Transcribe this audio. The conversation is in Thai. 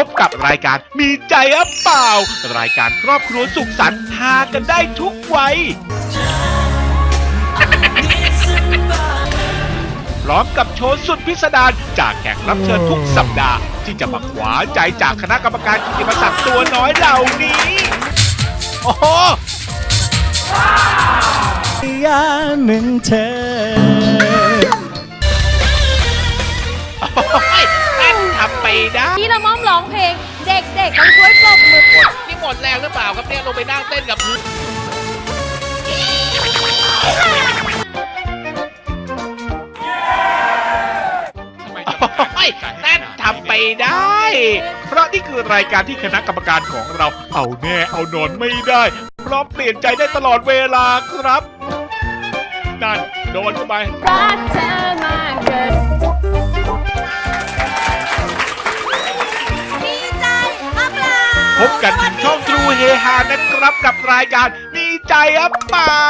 พบกับรายการมีใจอัปเปล่า รายการครอบครัวสุขสันต์หากันได้ทุกวัยพร้อมกับโชว์สุดพิสดารจากแขกรับเชิญทุกสัปดาห์ ที่จะมาคว้าใจจากคณะกรรมการกิติมศักดิ์ตัวน้อยเหล่านี้ โอ้โห ยาหนึ่งเธอ ละม่อมร้องเพลง เด็กๆต้องช่วยปรบมือนี่หมดแรงหรือเปล่าครับเนี่ยลงไปนั่งเต้นกับพื้นโอ้ยเต้นทำไปได้ เพราะนี่คือรายการที่คณะกรรมการของเรา เอาแน่เอานอนไม่ได้ เพร้อมเปลี่ยนใจได้ตลอดเวลาครับ นั่นโดนเข้าไปรักเธอมากเกิน พบกันที่ช่องทรูเฮฮานะครับกับรายการมีใจอัปเปล่า